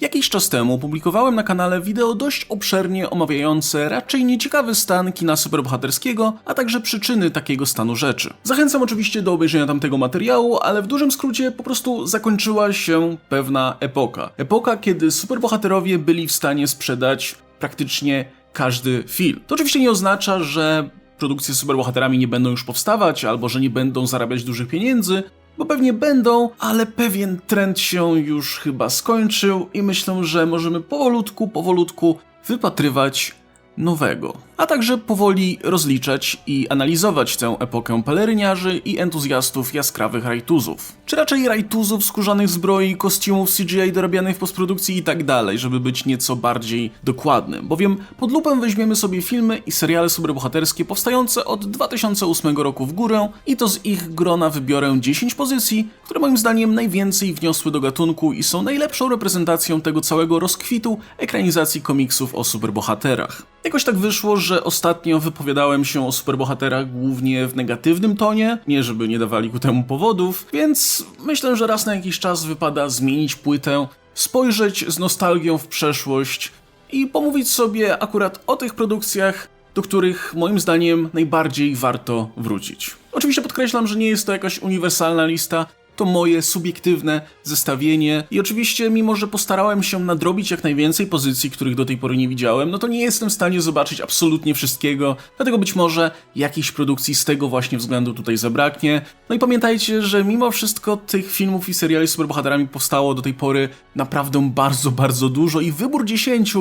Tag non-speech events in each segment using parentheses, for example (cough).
Jakiś czas temu publikowałem na kanale wideo dość obszernie omawiające raczej nieciekawy stan kina superbohaterskiego, a także przyczyny takiego stanu rzeczy. Zachęcam oczywiście do obejrzenia tamtego materiału, ale w dużym skrócie po prostu zakończyła się pewna epoka. Epoka, kiedy superbohaterowie byli w stanie sprzedać praktycznie każdy film. To oczywiście nie oznacza, że produkcje z superbohaterami nie będą już powstawać, albo że nie będą zarabiać dużych pieniędzy, bo pewnie będą, ale pewien trend się już chyba skończył i myślę, że możemy powolutku, powolutku wypatrywać nowego. A także powoli rozliczać i analizować tę epokę peleryniarzy i entuzjastów jaskrawych rajtuzów. Czy raczej rajtuzów skórzanych zbroi, kostiumów CGI dorabianych w postprodukcji i tak dalej, żeby być nieco bardziej dokładnym. Bowiem pod lupę weźmiemy sobie filmy i seriale superbohaterskie powstające od 2008 roku w górę i to z ich grona wybiorę 10 pozycji, które moim zdaniem najwięcej wniosły do gatunku i są najlepszą reprezentacją tego całego rozkwitu ekranizacji komiksów o superbohaterach. Jakoś tak wyszło, że ostatnio wypowiadałem się o superbohaterach głównie w negatywnym tonie, nie żeby nie dawali ku temu powodów, więc myślę, że raz na jakiś czas wypada zmienić płytę, spojrzeć z nostalgią w przeszłość i pomówić sobie akurat o tych produkcjach, do których moim zdaniem najbardziej warto wrócić. Oczywiście podkreślam, że nie jest to jakaś uniwersalna lista, to moje subiektywne zestawienie i oczywiście mimo, że postarałem się nadrobić jak najwięcej pozycji, których do tej pory nie widziałem, no to nie jestem w stanie zobaczyć absolutnie wszystkiego, dlatego być może jakiejś produkcji z tego właśnie względu tutaj zabraknie. No i pamiętajcie, że mimo wszystko tych filmów i seriali z superbohaterami powstało do tej pory naprawdę bardzo, bardzo dużo i wybór 10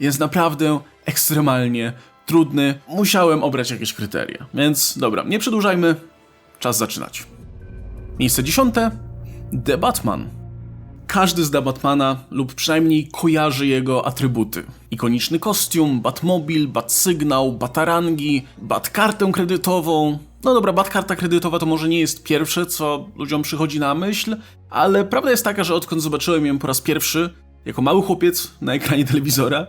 jest naprawdę ekstremalnie trudny. Musiałem obrać jakieś kryteria. Więc dobra, nie przedłużajmy, czas zaczynać. Miejsce dziesiąte. The Batman. Każdy zna Batmana lub przynajmniej kojarzy jego atrybuty. Ikoniczny kostium, Batmobil, Batsygnał, Batarangi, Batkartę kredytową. No dobra, Batkarta kredytowa to może nie jest pierwsze, co ludziom przychodzi na myśl, ale prawda jest taka, że odkąd zobaczyłem ją po raz pierwszy, jako mały chłopiec na ekranie telewizora,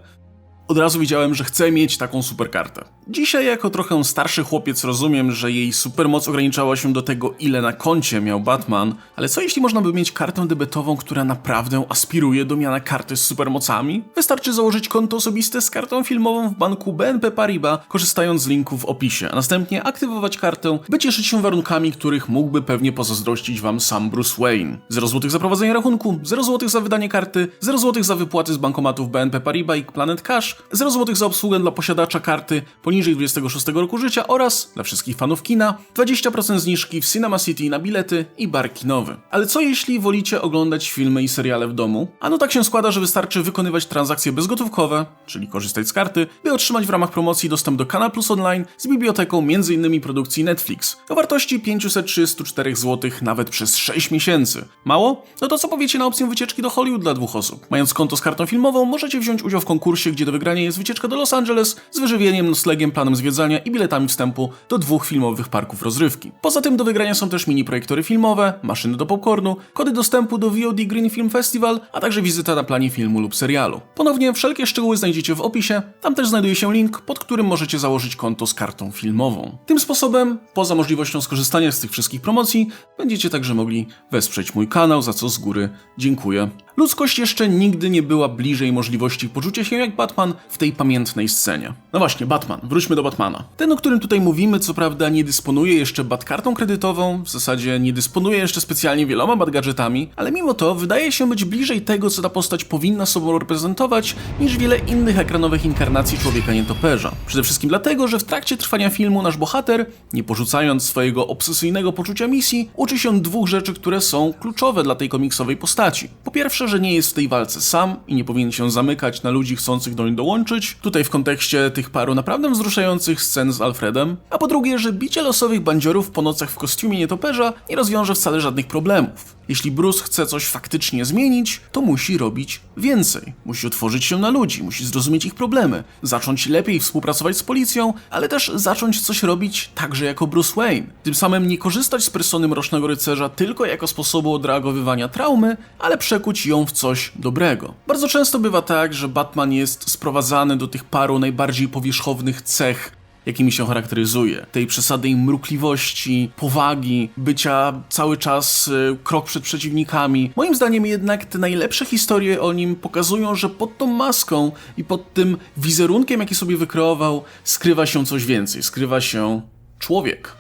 od razu wiedziałem, że chcę mieć taką superkartę. Dzisiaj, jako trochę starszy chłopiec, rozumiem, że jej supermoc ograniczała się do tego, ile na koncie miał Batman, ale co jeśli można by mieć kartę debetową, która naprawdę aspiruje do miana karty z supermocami? Wystarczy założyć konto osobiste z kartą filmową w banku BNP Paribas, korzystając z linku w opisie, a następnie aktywować kartę, by cieszyć się warunkami, których mógłby pewnie pozazdrościć wam sam Bruce Wayne. 0 zł za prowadzenie rachunku, 0 zł za wydanie karty, 0 zł za wypłaty z bankomatów BNP Paribas i Planet Cash, 0 zł za obsługę dla posiadacza karty poniżej 26 roku życia oraz, dla wszystkich fanów kina, 20% zniżki w Cinema City na bilety i bar kinowy. Ale co jeśli wolicie oglądać filmy i seriale w domu? A no tak się składa, że wystarczy wykonywać transakcje bezgotówkowe, czyli korzystać z karty, by otrzymać w ramach promocji dostęp do Kanal Plus Online z biblioteką m.in. produkcji Netflix o wartości 534 zł nawet przez 6 miesięcy. Mało? No to co powiecie na opcję wycieczki do Hollywood dla dwóch osób? Mając konto z kartą filmową, możecie wziąć udział w konkursie, gdzie do wygrania jest wycieczka do Los Angeles z wyżywieniem, noclegiem, planem zwiedzania i biletami wstępu do dwóch filmowych parków rozrywki. Poza tym do wygrania są też mini projektory filmowe, maszyny do popcornu, kody dostępu do VOD Green Film Festival, a także wizyta na planie filmu lub serialu. Ponownie wszelkie szczegóły znajdziecie w opisie, tam też znajduje się link, pod którym możecie założyć konto z kartą filmową. Tym sposobem, poza możliwością skorzystania z tych wszystkich promocji, będziecie także mogli wesprzeć mój kanał, za co z góry dziękuję. Ludzkość jeszcze nigdy nie była bliżej możliwości poczucia się jak Batman w tej pamiętnej scenie. No właśnie, Batman. Wróćmy do Batmana. Ten, o którym tutaj mówimy, co prawda nie dysponuje jeszcze Batkartą kredytową, w zasadzie nie dysponuje jeszcze specjalnie wieloma Batgadżetami, ale mimo to wydaje się być bliżej tego, co ta postać powinna sobą reprezentować, niż wiele innych ekranowych inkarnacji Człowieka Nietoperza. Przede wszystkim dlatego, że w trakcie trwania filmu nasz bohater, nie porzucając swojego obsesyjnego poczucia misji, uczy się dwóch rzeczy, które są kluczowe dla tej komiksowej postaci. Po pierwsze, że nie jest w tej walce sam i nie powinien się zamykać na ludzi chcących do niej dołączyć, tutaj w kontekście tych paru naprawdę wzruszających scen z Alfredem, a po drugie, że bicie losowych bandziorów po nocach w kostiumie nietoperza nie rozwiąże wcale żadnych problemów. Jeśli Bruce chce coś faktycznie zmienić, to musi robić więcej. Musi otworzyć się na ludzi, musi zrozumieć ich problemy, zacząć lepiej współpracować z policją, ale też zacząć coś robić także jako Bruce Wayne. Tym samym nie korzystać z persony Mrocznego Rycerza tylko jako sposobu odreagowywania traumy, ale przekuć ją w coś dobrego. Bardzo często bywa tak, że Batman jest sprowadzany do tych paru najbardziej powierzchownych cech jakimi się charakteryzuje. Tej przesadnej mrukliwości, powagi, bycia cały czas y, krok przed przeciwnikami. Moim zdaniem jednak te najlepsze historie o nim pokazują, że pod tą maską i pod tym wizerunkiem, jaki sobie wykreował, skrywa się coś więcej. Skrywa się człowiek.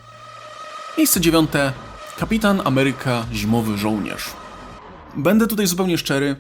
Miejsce dziewiąte. Kapitan Ameryka Zimowy Żołnierz. Będę tutaj zupełnie szczery.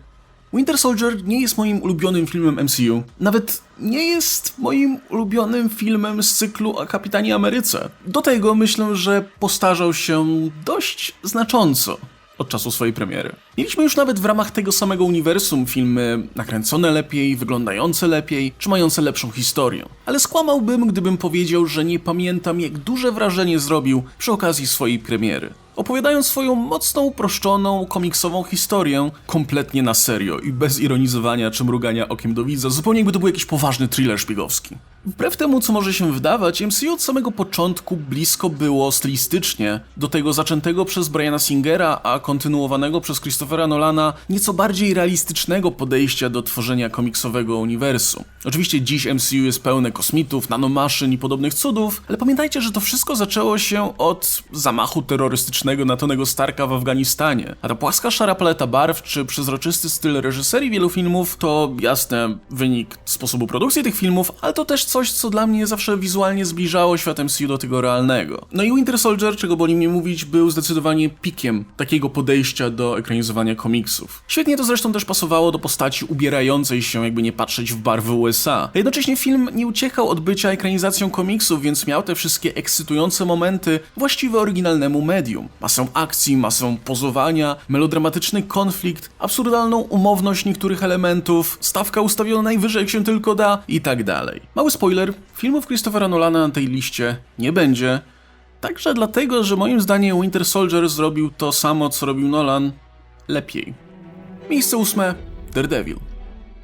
Winter Soldier nie jest moim ulubionym filmem MCU. Nawet nie jest moim ulubionym filmem z cyklu o Kapitanie Ameryce. Do tego myślę, że postarzał się dość znacząco od czasu swojej premiery. Mieliśmy już nawet w ramach tego samego uniwersum filmy nakręcone lepiej, wyglądające lepiej, czy mające lepszą historię. Ale skłamałbym, gdybym powiedział, że nie pamiętam, jak duże wrażenie zrobił przy okazji swojej premiery. Opowiadając swoją mocno uproszczoną, komiksową historię, kompletnie na serio i bez ironizowania czy mrugania okiem do widza, zupełnie jakby to był jakiś poważny thriller szpiegowski. Wbrew temu, co może się wydawać, MCU od samego początku blisko było stylistycznie do tego zaczętego przez Briana Singera, a kontynuowanego przez Christophera Nolana nieco bardziej realistycznego podejścia do tworzenia komiksowego uniwersum. Oczywiście dziś MCU jest pełne kosmitów, nanomaszyn i podobnych cudów, ale pamiętajcie, że to wszystko zaczęło się od zamachu terrorystycznego na Tonego Starka w Afganistanie. A ta płaska szara paleta barw czy przezroczysty styl reżyserii wielu filmów to jasne wynik sposobu produkcji tych filmów, ale to też coś, co dla mnie zawsze wizualnie zbliżało świat MCU do tego realnego. No i Winter Soldier, czego boli mnie mówić, był zdecydowanie pikiem takiego podejścia do ekranizowania komiksów. Świetnie to zresztą też pasowało do postaci ubierającej się, jakby nie patrzeć w barwy USA. A jednocześnie film nie uciekał od bycia ekranizacją komiksów, więc miał te wszystkie ekscytujące momenty właściwe oryginalnemu medium. Masę akcji, masę pozowania, melodramatyczny konflikt, absurdalną umowność niektórych elementów, stawka ustawiona najwyżej jak się tylko da i tak dalej. Mały spoiler, filmów Christophera Nolana na tej liście nie będzie, Także dlatego, że moim zdaniem Winter Soldier zrobił to samo, co robił Nolan, lepiej. Miejsce ósme Daredevil.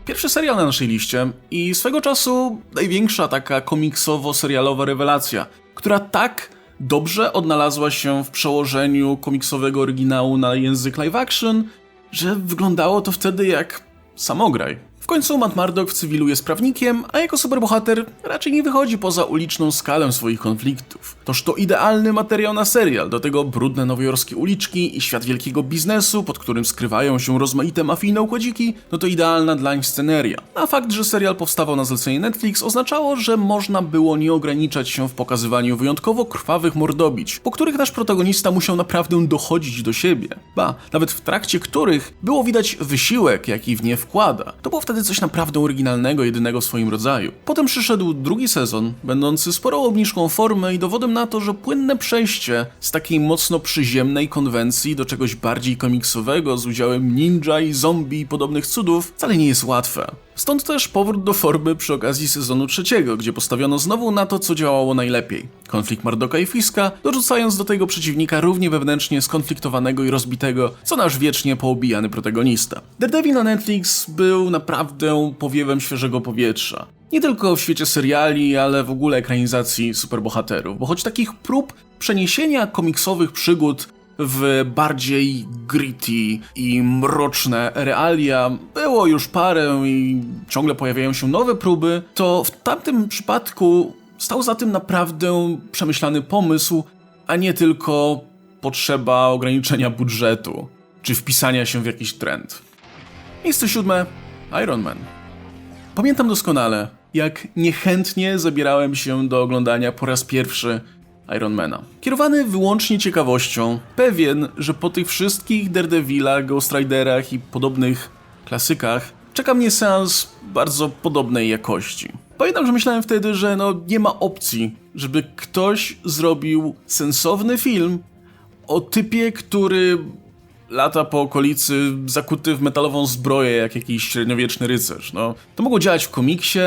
Pierwszy serial na naszej liście i swego czasu największa taka komiksowo-serialowa rewelacja, która tak dobrze odnalazła się w przełożeniu komiksowego oryginału na język live action, że wyglądało to wtedy jak samograj. Końcu Matt Murdock w cywilu jest prawnikiem, a jako superbohater raczej nie wychodzi poza uliczną skalę swoich konfliktów. Toż to idealny materiał na serial, do tego brudne nowojorskie uliczki i świat wielkiego biznesu, pod którym skrywają się rozmaite mafijne układziki, no to idealna dlań sceneria. A fakt, że serial powstawał na zlecenie Netflix oznaczało, że można było nie ograniczać się w pokazywaniu wyjątkowo krwawych mordobić, po których nasz protagonista musiał naprawdę dochodzić do siebie. Ba, nawet w trakcie których było widać wysiłek, jaki w nie wkłada. To było wtedy coś naprawdę oryginalnego, jedynego w swoim rodzaju. Potem przyszedł drugi sezon, będący sporą obniżką formy i dowodem na to, że płynne przejście z takiej mocno przyziemnej konwencji do czegoś bardziej komiksowego z udziałem ninja i zombie i podobnych cudów wcale nie jest łatwe. Stąd też powrót do formy przy okazji sezonu trzeciego, gdzie postawiono znowu na to, co działało najlepiej. Konflikt Mardoka i Fiska, dorzucając do tego przeciwnika równie wewnętrznie skonfliktowanego i rozbitego, co nasz wiecznie poobijany protagonista. Daredevil na Netflix był naprawdę powiewem świeżego powietrza. Nie tylko w świecie seriali, ale w ogóle ekranizacji superbohaterów, bo choć takich prób przeniesienia komiksowych przygód w bardziej gritty i mroczne realia było już parę i ciągle pojawiają się nowe próby, to w tamtym przypadku stał za tym naprawdę przemyślany pomysł, a nie tylko potrzeba ograniczenia budżetu czy wpisania się w jakiś trend. Miejsce siódme Iron Man. Pamiętam doskonale, jak niechętnie zabierałem się do oglądania po raz pierwszy Ironmana. Kierowany wyłącznie ciekawością, pewien, że po tych wszystkich Daredevilach, Ghost Riderach i podobnych klasykach czeka mnie seans bardzo podobnej jakości. Pamiętam, że myślałem wtedy, że no nie ma opcji, żeby ktoś zrobił sensowny film o typie, który lata po okolicy zakuty w metalową zbroję jak jakiś średniowieczny rycerz. No, to mogło działać w komiksie,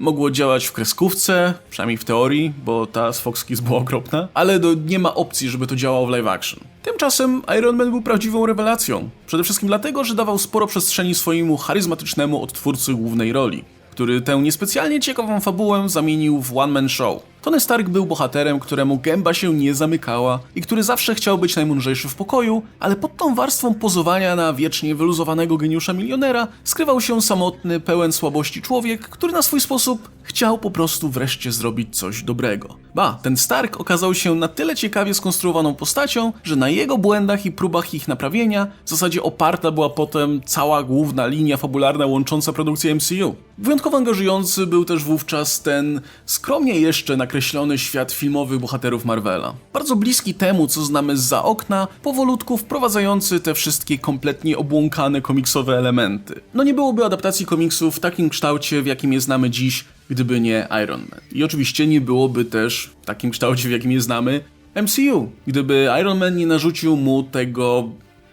mogło działać w kreskówce, przynajmniej w teorii, bo ta z Fox Kids była okropna, ale do, nie ma opcji, żeby to działało w live action. Tymczasem Iron Man był prawdziwą rewelacją. Przede wszystkim dlatego, że dawał sporo przestrzeni swojemu charyzmatycznemu odtwórcy głównej roli który tę niespecjalnie ciekawą fabułę zamienił w one-man show. Tony Stark był bohaterem, któremu gęba się nie zamykała i który zawsze chciał być najmądrzejszy w pokoju, ale pod tą warstwą pozowania na wiecznie wyluzowanego geniusza milionera skrywał się samotny, pełen słabości człowiek, który na swój sposób chciał po prostu wreszcie zrobić coś dobrego. Ba, ten Stark okazał się na tyle ciekawie skonstruowaną postacią, że na jego błędach i próbach ich naprawienia w zasadzie oparta była potem cała główna linia fabularna łącząca produkcję MCU. Wyjątkowo angażujący był też wówczas ten skromnie jeszcze nakreślony świat filmowych bohaterów Marvela. Bardzo bliski temu, co znamy za okna, powolutku wprowadzający te wszystkie kompletnie obłąkane komiksowe elementy. No nie byłoby adaptacji komiksu w takim kształcie, w jakim je znamy dziś, gdyby nie Iron Man. I oczywiście nie byłoby też w takim kształcie, w jakim je znamy MCU, gdyby Iron Man nie narzucił mu tego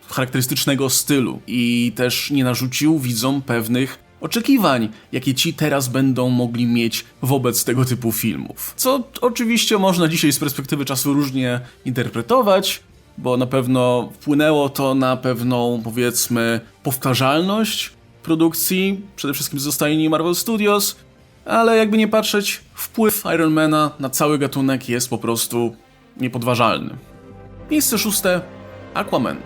charakterystycznego stylu i też nie narzucił widzom pewnych oczekiwań, jakie ci teraz będą mogli mieć wobec tego typu filmów. Co oczywiście można dzisiaj z perspektywy czasu różnie interpretować, bo na pewno wpłynęło to na pewną, powiedzmy, powtarzalność produkcji, przede wszystkim ze stajni Marvel Studios, ale jakby nie patrzeć, wpływ Ironmana na cały gatunek jest po prostu niepodważalny. Miejsce szóste Aquaman.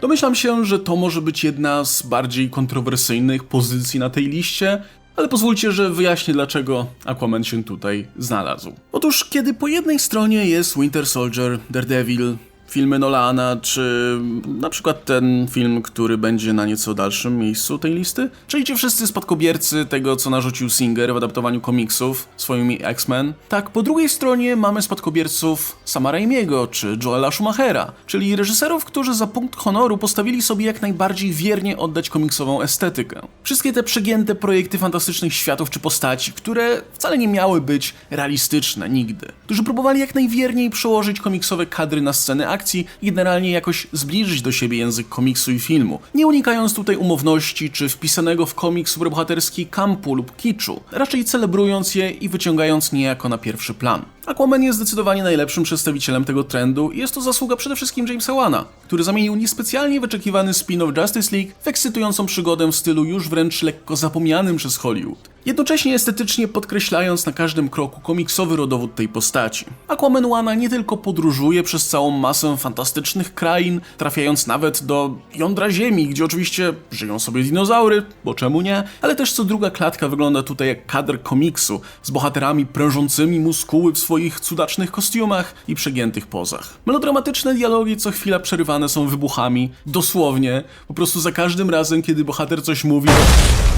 Domyślam się, że to może być jedna z bardziej kontrowersyjnych pozycji na tej liście, ale pozwólcie, że wyjaśnię dlaczego Aquaman się tutaj znalazł. Otóż, kiedy po jednej stronie jest Winter Soldier, Daredevil, filmy Nolana, czy na przykład ten film, który będzie na nieco dalszym miejscu tej listy, czyli ci wszyscy spadkobiercy tego, co narzucił Singer w adaptowaniu komiksów swoimi X-Men. Tak, po drugiej stronie mamy spadkobierców Sama Raimiego czy Joela Schumachera, czyli reżyserów, którzy za punkt honoru postawili sobie jak najbardziej wiernie oddać komiksową estetykę. Wszystkie te przegięte projekty fantastycznych światów czy postaci, które wcale nie miały być realistyczne nigdy, którzy próbowali jak najwierniej przełożyć komiksowe kadry na sceny akcji i generalnie jakoś zbliżyć do siebie język komiksu i filmu, nie unikając tutaj umowności czy wpisanego w komiks superbohaterski kampu lub kiczu, raczej celebrując je i wyciągając niejako na pierwszy plan. Aquaman jest zdecydowanie najlepszym przedstawicielem tego trendu i jest to zasługa przede wszystkim Jamesa Wana, który zamienił niespecjalnie wyczekiwany spin-off Justice League w ekscytującą przygodę w stylu już wręcz lekko zapomnianym przez Hollywood. Jednocześnie estetycznie podkreślając na każdym kroku komiksowy rodowód tej postaci. Aquaman Wana nie tylko podróżuje przez całą masę fantastycznych krain, trafiając nawet do jądra Ziemi, gdzie oczywiście żyją sobie dinozaury, bo czemu nie, ale też co druga klatka wygląda tutaj jak kadr komiksu, z bohaterami prężącymi muskuły w swoich cudacznych kostiumach i przegiętych pozach. Melodramatyczne dialogi co chwila przerywane są wybuchami, dosłownie, po prostu za każdym razem, kiedy bohater coś mówi,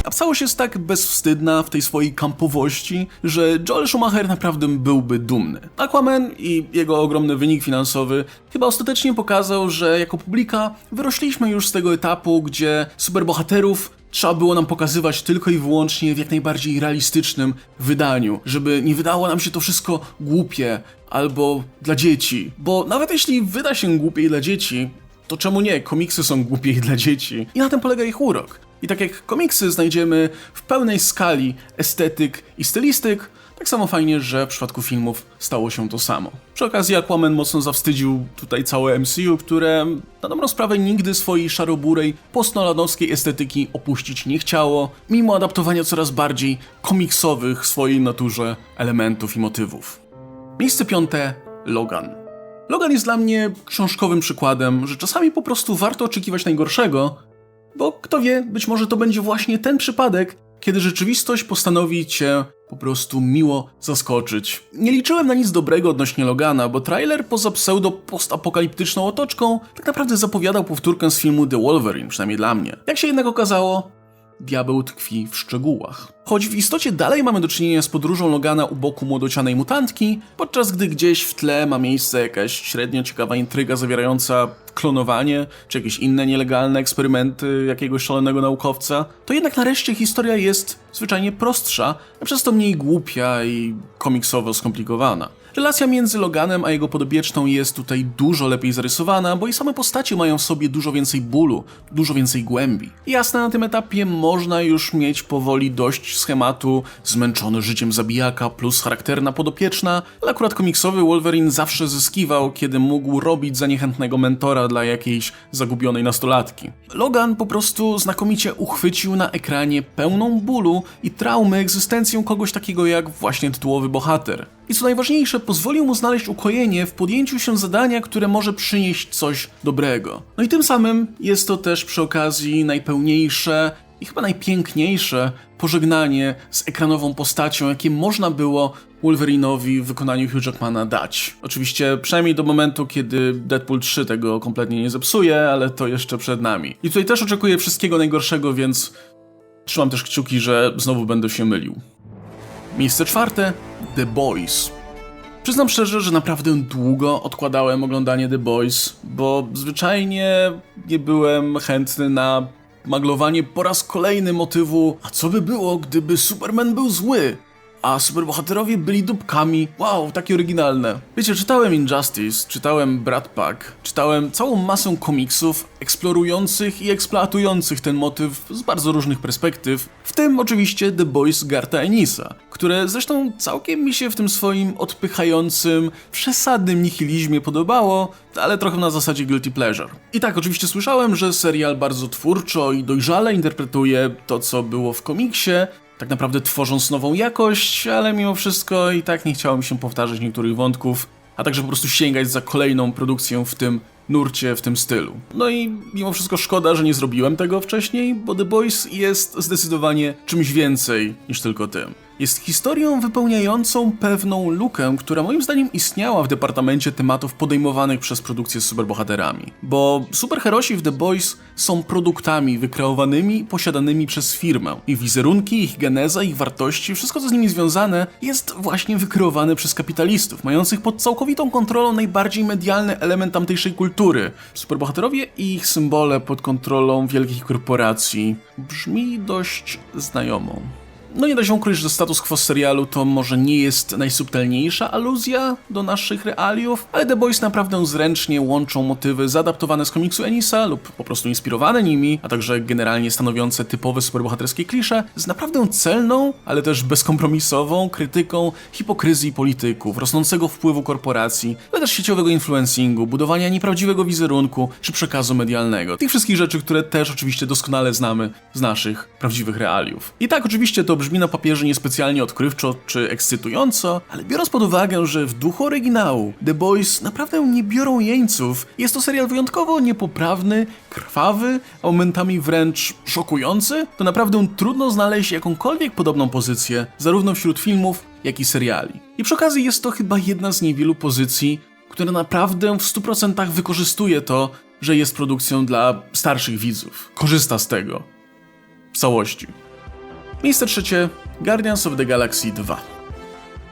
a całość jest tak bezwstydna w tej swojej kampowości, że Joel Schumacher naprawdę byłby dumny. Aquaman i jego ogromny wynik finansowy chyba ostatecznie pokazał, że jako publika wyrośliśmy już z tego etapu, gdzie superbohaterów trzeba było nam pokazywać tylko i wyłącznie w jak najbardziej realistycznym wydaniu, żeby nie wydało nam się to wszystko głupie albo dla dzieci. Bo nawet jeśli wyda się głupie dla dzieci, to czemu nie? Komiksy są głupie dla dzieci. I na tym polega ich urok. I tak jak komiksy znajdziemy w pełnej skali estetyk i stylistyk, tak samo fajnie, że w przypadku filmów stało się to samo. Przy okazji Aquaman mocno zawstydził tutaj całe MCU, które na dobrą sprawę nigdy swojej szaroburej, postnolanowskiej estetyki opuścić nie chciało, mimo adaptowania coraz bardziej komiksowych w swojej naturze elementów i motywów. Miejsce piąte Logan. Logan jest dla mnie książkowym przykładem, że czasami po prostu warto oczekiwać najgorszego, bo kto wie, być może to będzie właśnie ten przypadek, kiedy rzeczywistość postanowi cię po prostu miło zaskoczyć. Nie liczyłem na nic dobrego odnośnie Logana, bo trailer poza pseudo-postapokaliptyczną otoczką tak naprawdę zapowiadał powtórkę z filmu The Wolverine, przynajmniej dla mnie. Jak się jednak okazało, diabeł tkwi w szczegółach. Choć w istocie dalej mamy do czynienia z podróżą Logana u boku młodocianej mutantki, podczas gdy gdzieś w tle ma miejsce jakaś średnio ciekawa intryga zawierająca klonowanie, czy jakieś inne nielegalne eksperymenty jakiegoś szalonego naukowca, to jednak nareszcie historia jest zwyczajnie prostsza, a przez to mniej głupia i komiksowo skomplikowana. Relacja między Loganem a jego podobieczną jest tutaj dużo lepiej zarysowana, bo i same postacie mają w sobie dużo więcej bólu, dużo więcej głębi. Jasne, na tym etapie można już mieć powoli dość schematu zmęczony życiem zabijaka plus charakterna podopieczna, ale akurat komiksowy Wolverine zawsze zyskiwał, kiedy mógł robić za niechętnego mentora dla jakiejś zagubionej nastolatki. Logan po prostu znakomicie uchwycił na ekranie pełną bólu i traumy egzystencją kogoś takiego jak właśnie tytułowy bohater. I co najważniejsze, pozwolił mu znaleźć ukojenie w podjęciu się zadania, które może przynieść coś dobrego. No i tym samym jest to też przy okazji najpełniejsze i chyba najpiękniejsze pożegnanie z ekranową postacią, jakie można było Wolverinowi w wykonaniu Hugh Jackmana dać. Oczywiście przynajmniej do momentu, kiedy Deadpool 3 tego kompletnie nie zepsuje, ale to jeszcze przed nami. I tutaj też oczekuję wszystkiego najgorszego, więc trzymam też kciuki, że znowu będę się mylił. Miejsce czwarte The Boys. Przyznam szczerze, że naprawdę długo odkładałem oglądanie The Boys, bo zwyczajnie nie byłem chętny na maglowanie po raz kolejny motywu a co by było, gdyby Superman był zły? A superbohaterowie byli dupkami. Wow, takie oryginalne. Wiecie, czytałem Injustice, czytałem Brad Pack, czytałem całą masę komiksów eksplorujących i eksploatujących ten motyw z bardzo różnych perspektyw, w tym oczywiście The Boys Garta Enisa, które zresztą całkiem mi się w tym swoim odpychającym, przesadnym nihilizmie podobało, ale trochę na zasadzie guilty pleasure. I tak, oczywiście słyszałem, że serial bardzo twórczo i dojrzale interpretuje to, co było w komiksie, tak naprawdę tworząc nową jakość, ale mimo wszystko i tak nie chciało mi się powtarzać niektórych wątków, a także po prostu sięgać za kolejną produkcję w tym nurcie, w tym stylu. No i mimo wszystko szkoda, że nie zrobiłem tego wcześniej, bo The Boys jest zdecydowanie czymś więcej niż tylko tym. Jest historią wypełniającą pewną lukę, która moim zdaniem istniała w departamencie tematów podejmowanych przez produkcję z superbohaterami. Bo superherosi w The Boys są produktami wykreowanymi posiadanymi przez firmę. Ich wizerunki, ich geneza, ich wartości, wszystko co z nimi związane jest właśnie wykreowane przez kapitalistów, mających pod całkowitą kontrolą najbardziej medialny element tamtejszej kultury. Superbohaterowie i ich symbole pod kontrolą wielkich korporacji brzmi dość znajomo. No nie da się ukryć, że status quo serialu to może nie jest najsubtelniejsza aluzja do naszych realiów, ale The Boys naprawdę zręcznie łączą motywy zaadaptowane z komiksu Enisa lub po prostu inspirowane nimi, a także generalnie stanowiące typowe superbohaterskie klisze z naprawdę celną, ale też bezkompromisową krytyką hipokryzji polityków, rosnącego wpływu korporacji, ale też sieciowego influencingu, budowania nieprawdziwego wizerunku czy przekazu medialnego. Tych wszystkich rzeczy, które też oczywiście doskonale znamy z naszych prawdziwych realiów. I tak oczywiście to brzmi na papierze niespecjalnie odkrywczo czy ekscytująco, ale biorąc pod uwagę, że w duchu oryginału The Boys naprawdę nie biorą jeńców, jest to serial wyjątkowo niepoprawny, krwawy, a momentami wręcz szokujący, to naprawdę trudno znaleźć jakąkolwiek podobną pozycję, zarówno wśród filmów, jak i seriali. I przy okazji jest to chyba jedna z niewielu pozycji, która naprawdę w 100% wykorzystuje to, że jest produkcją dla starszych widzów. Korzysta z tego. W całości. Miejsce trzecie Guardians of the Galaxy 2.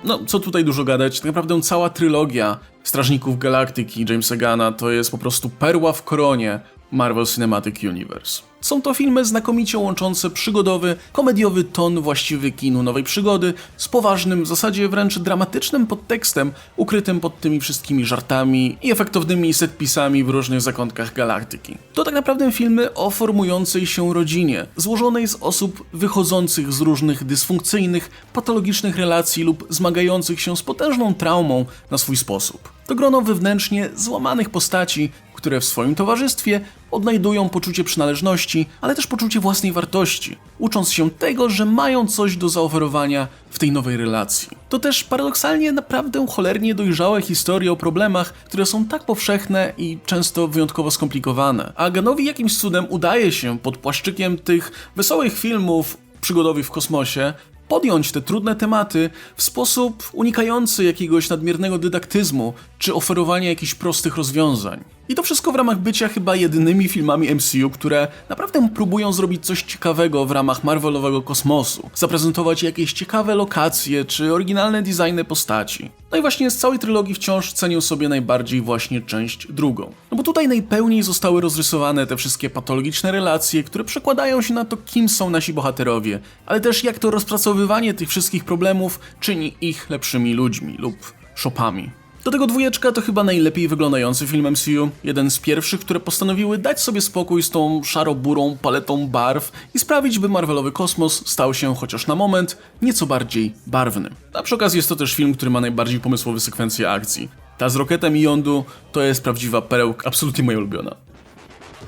No, co tutaj dużo gadać, tak naprawdę cała trylogia Strażników Galaktyki Jamesa Gana to jest po prostu perła w koronie Marvel Cinematic Universe. Są to filmy znakomicie łączące przygodowy, komediowy ton właściwy kinu nowej przygody z poważnym, w zasadzie wręcz dramatycznym podtekstem ukrytym pod tymi wszystkimi żartami i efektownymi setpisami w różnych zakątkach galaktyki. To tak naprawdę filmy o formującej się rodzinie, złożonej z osób wychodzących z różnych dysfunkcyjnych, patologicznych relacji lub zmagających się z potężną traumą na swój sposób. To grono wewnętrznie złamanych postaci, które w swoim towarzystwie odnajdują poczucie przynależności, ale też poczucie własnej wartości, ucząc się tego, że mają coś do zaoferowania w tej nowej relacji. To też paradoksalnie naprawdę cholernie dojrzałe historie o problemach, które są tak powszechne i często wyjątkowo skomplikowane. A Ganowi jakimś cudem udaje się pod płaszczykiem tych wesołych filmów przygodowych w kosmosie podjąć te trudne tematy w sposób unikający jakiegoś nadmiernego dydaktyzmu czy oferowania jakichś prostych rozwiązań. I to wszystko w ramach bycia chyba jedynymi filmami MCU, które naprawdę próbują zrobić coś ciekawego w ramach Marvelowego kosmosu, zaprezentować jakieś ciekawe lokacje czy oryginalne designy postaci. No i właśnie z całej trylogii wciąż cenię sobie najbardziej właśnie część drugą. No bo tutaj najpełniej zostały rozrysowane te wszystkie patologiczne relacje, które przekładają się na to, kim są nasi bohaterowie, ale też jak to rozpracowywanie tych wszystkich problemów czyni ich lepszymi ludźmi lub szopami. Do tego dwójeczka to chyba najlepiej wyglądający film MCU, jeden z pierwszych, które postanowiły dać sobie spokój z tą szaro-burą paletą barw i sprawić, by Marvelowy kosmos stał się chociaż na moment nieco bardziej barwny. A przy okazji jest to też film, który ma najbardziej pomysłowe sekwencje akcji. Ta z Rocketem i Yondu to jest prawdziwa perełka, absolutnie moja ulubiona.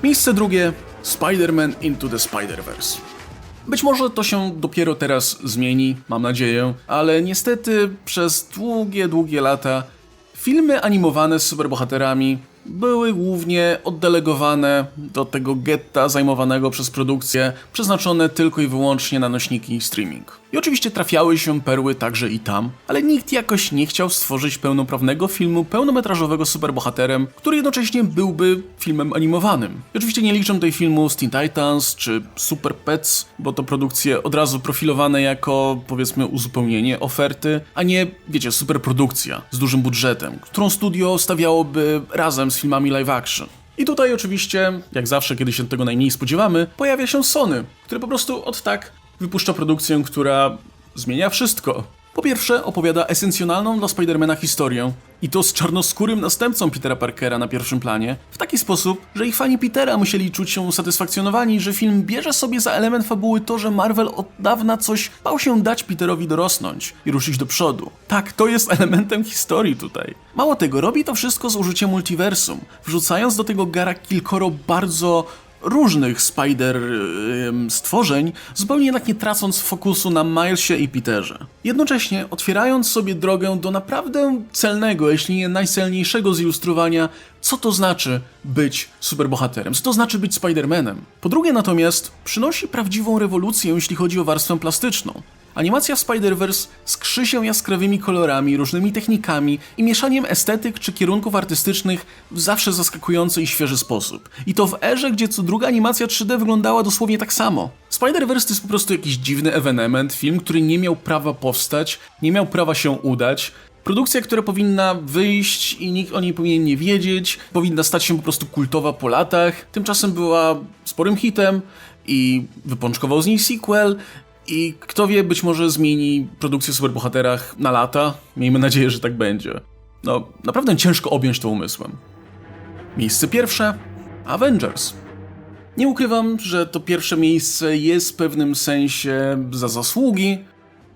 Miejsce drugie Spider-Man Into the Spider-Verse. Być może to się dopiero teraz zmieni, mam nadzieję, ale niestety przez długie, długie lata filmy animowane z superbohaterami były głównie oddelegowane do tego getta zajmowanego przez produkcję, przeznaczone tylko i wyłącznie na nośniki streaming. I oczywiście trafiały się perły także i tam, ale nikt jakoś nie chciał stworzyć pełnoprawnego filmu pełnometrażowego superbohaterem, który jednocześnie byłby filmem animowanym. I oczywiście nie liczę tutaj filmu z Teen Titans czy Super Pets, bo to produkcje od razu profilowane jako powiedzmy uzupełnienie oferty, a nie, wiecie, superprodukcja z dużym budżetem, którą studio stawiałoby razem z filmami live action. I tutaj oczywiście, jak zawsze, kiedy się tego najmniej spodziewamy, pojawia się Sony, który po prostu od tak wypuszcza produkcję, która zmienia wszystko. Po pierwsze, opowiada esencjonalną dla Spidermana historię, i to z czarnoskórym następcą Petera Parkera na pierwszym planie, w taki sposób, że ich fani Petera musieli czuć się usatysfakcjonowani, że film bierze sobie za element fabuły to, że Marvel od dawna coś bał się dać Peterowi dorosnąć i ruszyć do przodu. Tak, to jest (laughs) elementem historii tutaj. Mało tego, robi to wszystko z użyciem multiversum, wrzucając do tego gara kilkoro bardzo różnych Spider stworzeń, zupełnie jednak nie tracąc fokusu na Milesie i Peterze. Jednocześnie otwierając sobie drogę do naprawdę celnego, jeśli nie najcelniejszego zilustrowania, co to znaczy być superbohaterem, co to znaczy być Spider-Manem. Po drugie natomiast przynosi prawdziwą rewolucję, jeśli chodzi o warstwę plastyczną. Animacja w Spider-Verse skrzy się jaskrawymi kolorami, różnymi technikami i mieszaniem estetyk czy kierunków artystycznych w zawsze zaskakujący i świeży sposób. I to w erze, gdzie co druga animacja 3D wyglądała dosłownie tak samo. Spider-Verse to jest po prostu jakiś dziwny ewenement, film, który nie miał prawa powstać, nie miał prawa się udać, Produkcja, która powinna wyjść i nikt o niej powinien nie wiedzieć, powinna stać się po prostu kultowa po latach, tymczasem była sporym hitem i wypączkował z niej sequel i kto wie, być może zmieni produkcję o superbohaterach na lata. Miejmy nadzieję, że tak będzie. No, naprawdę ciężko objąć to umysłem. Miejsce pierwsze Avengers. Nie ukrywam, że to pierwsze miejsce jest w pewnym sensie za zasługi,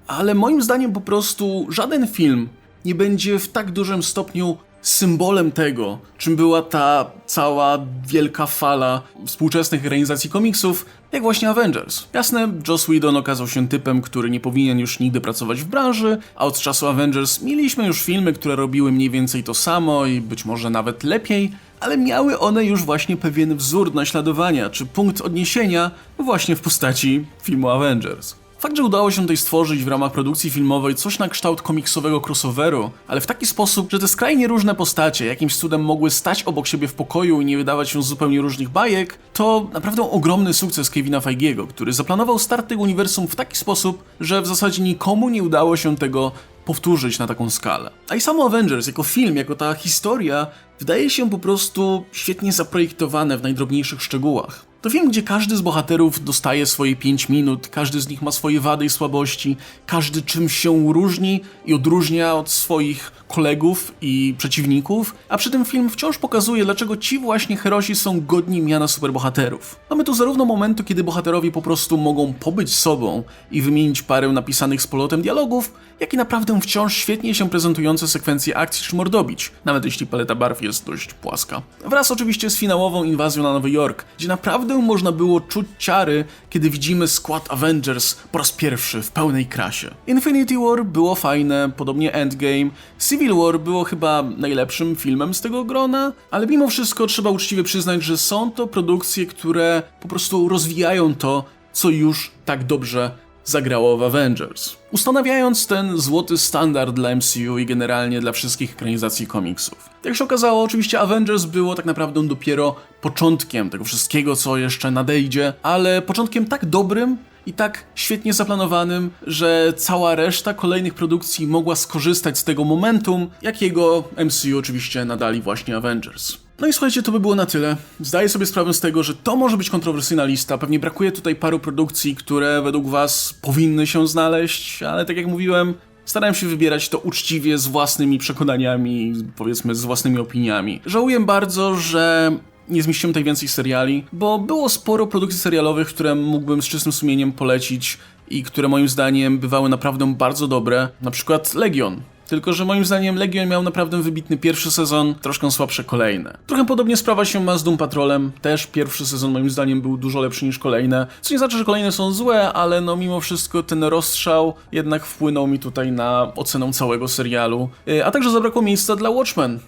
ale moim zdaniem po prostu żaden film nie będzie w tak dużym stopniu symbolem tego, czym była ta cała wielka fala współczesnych ekranizacji komiksów, jak właśnie Avengers. Jasne, Joss Whedon okazał się typem, który nie powinien już nigdy pracować w branży, a od czasu Avengers mieliśmy już filmy, które robiły mniej więcej to samo i być może nawet lepiej, ale miały one już właśnie pewien wzór naśladowania, czy punkt odniesienia właśnie w postaci filmu Avengers. Fakt, że udało się tutaj stworzyć w ramach produkcji filmowej coś na kształt komiksowego crossoveru, ale w taki sposób, że te skrajnie różne postacie jakimś cudem mogły stać obok siebie w pokoju i nie wydawać się zupełnie różnych bajek, to naprawdę ogromny sukces Kevina Feigiego, który zaplanował start tego uniwersum w taki sposób, że w zasadzie nikomu nie udało się tego powtórzyć na taką skalę. A i samo Avengers jako film, jako ta historia, wydaje się po prostu świetnie zaprojektowane w najdrobniejszych szczegółach. To film, gdzie każdy z bohaterów dostaje swoje 5 minut, każdy z nich ma swoje wady i słabości, każdy czymś się różni i odróżnia od swoich kolegów i przeciwników, a przy tym film wciąż pokazuje, dlaczego ci właśnie herosi są godni miana superbohaterów. Mamy tu zarówno momentu, kiedy bohaterowie po prostu mogą pobyć sobą i wymienić parę napisanych z polotem dialogów, jak i naprawdę wciąż świetnie się prezentujące sekwencje akcji czy mordobić, nawet jeśli paleta barw jest dość płaska. Wraz oczywiście z finałową inwazją na Nowy Jork, gdzie naprawdę można było czuć ciary, kiedy widzimy skład Avengers po raz pierwszy w pełnej krasie. Infinity War było fajne, podobnie Endgame, Civil War było chyba najlepszym filmem z tego grona, ale mimo wszystko trzeba uczciwie przyznać, że są to produkcje, które po prostu rozwijają to, co już tak dobrze zagrało w Avengers. Ustanawiając ten złoty standard dla MCU i generalnie dla wszystkich ekranizacji komiksów. Jak się okazało, oczywiście Avengers było tak naprawdę dopiero początkiem tego wszystkiego, co jeszcze nadejdzie, ale początkiem tak dobrym, i tak świetnie zaplanowanym, że cała reszta kolejnych produkcji mogła skorzystać z tego momentum, jakiego MCU oczywiście nadali właśnie Avengers. No i słuchajcie, to by było na tyle. Zdaję sobie sprawę z tego, że to może być kontrowersyjna lista. Pewnie brakuje tutaj paru produkcji, które według Was powinny się znaleźć, ale tak jak mówiłem, Starałem się wybierać to uczciwie, z własnymi przekonaniami, powiedzmy, z własnymi opiniami. Żałuję bardzo, że nie zmieściłem tutaj więcej seriali, bo było sporo produkcji serialowych, które mógłbym z czystym sumieniem polecić i które moim zdaniem bywały naprawdę bardzo dobre. Na przykład Legion. Tylko, że moim zdaniem Legion miał naprawdę wybitny pierwszy sezon, troszkę słabsze kolejne. Trochę podobnie sprawa się ma z Doom Patrolem. Też pierwszy sezon moim zdaniem był dużo lepszy niż kolejne. Co nie znaczy, że kolejne są złe, ale no mimo wszystko ten rozstrzał jednak wpłynął mi tutaj na ocenę całego serialu. Y, a także zabrakło miejsca dla Watchmen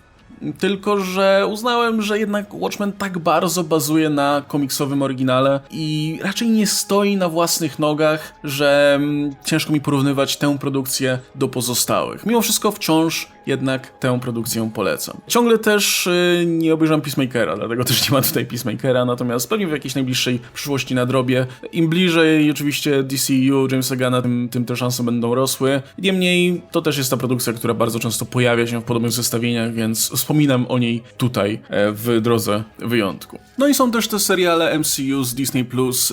tylko że uznałem, że jednak Watchmen tak bardzo bazuje na komiksowym oryginale i raczej nie stoi na własnych nogach, że mm, ciężko mi porównywać tę produkcję do pozostałych. Mimo wszystko wciąż jednak tę produkcję polecam. Ciągle też y, nie obejrzałem Peacemakera, dlatego też nie ma tutaj Peacemakera, natomiast pewnie w jakiejś najbliższej przyszłości nadrobię. Im bliżej oczywiście DCU, Jamesa Gunna, tym, tym te szanse będą rosły. Niemniej to też jest ta produkcja, która bardzo często pojawia się w podobnych zestawieniach, więc wspominam o niej tutaj e, w drodze wyjątku. No i są też te seriale MCU z Disney+,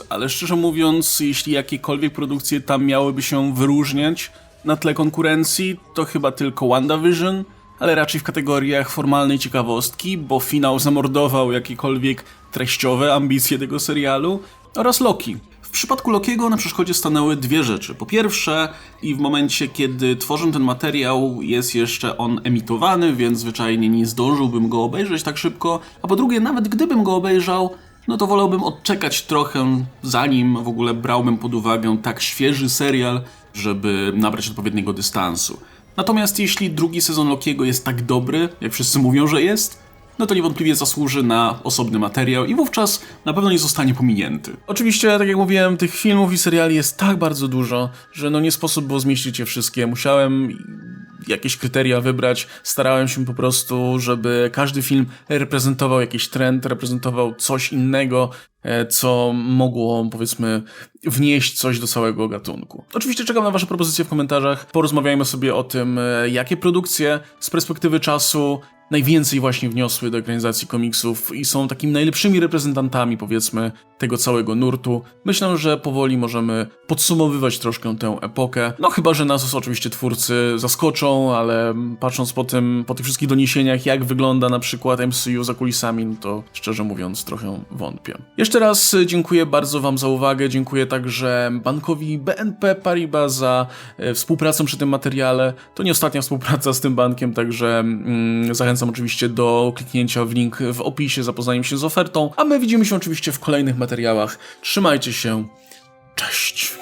ale szczerze mówiąc, jeśli jakiekolwiek produkcje tam miałyby się wyróżniać na tle konkurencji, to chyba tylko WandaVision, ale raczej w kategoriach formalnej ciekawostki, bo finał zamordował jakiekolwiek treściowe ambicje tego serialu, oraz Loki. W przypadku Lokiego na przeszkodzie stanęły dwie rzeczy. Po pierwsze, i w momencie, kiedy tworzę ten materiał, jest jeszcze on emitowany, więc zwyczajnie nie zdążyłbym go obejrzeć tak szybko. A po drugie, nawet gdybym go obejrzał, no to wolałbym odczekać trochę, zanim w ogóle brałbym pod uwagę tak świeży serial, żeby nabrać odpowiedniego dystansu. Natomiast jeśli drugi sezon Lokiego jest tak dobry, jak wszyscy mówią, że jest, no to niewątpliwie zasłuży na osobny materiał i wówczas na pewno nie zostanie pominięty. Oczywiście, tak jak mówiłem, tych filmów i seriali jest tak bardzo dużo, że no nie sposób było zmieścić je wszystkie. Musiałem jakieś kryteria wybrać. Starałem się po prostu, żeby każdy film reprezentował jakiś trend, reprezentował coś innego, e, co mogło, powiedzmy, wnieść coś do całego gatunku. Oczywiście czekam na Wasze propozycje w komentarzach. Porozmawiajmy sobie o tym, e, jakie produkcje z perspektywy czasu najwięcej właśnie wniosły do ekranizacji komiksów i są takimi najlepszymi reprezentantami, powiedzmy, tego całego nurtu. Myślę, że powoli możemy podsumowywać troszkę tę epokę. No chyba, że nas oczywiście twórcy zaskoczą, ale patrząc po tym, po tych wszystkich doniesieniach, jak wygląda na przykład MCU za kulisami, no to szczerze mówiąc trochę wątpię. Jeszcze raz dziękuję bardzo Wam za uwagę, dziękuję także bankowi BNP Paribas za e, współpracę przy tym materiale. To nie ostatnia współpraca z tym bankiem, także mm, zachęcam Zachęcam oczywiście do kliknięcia w link w opisie, zapoznajem się z ofertą, a my widzimy się oczywiście w kolejnych materiałach. Trzymajcie się, cześć!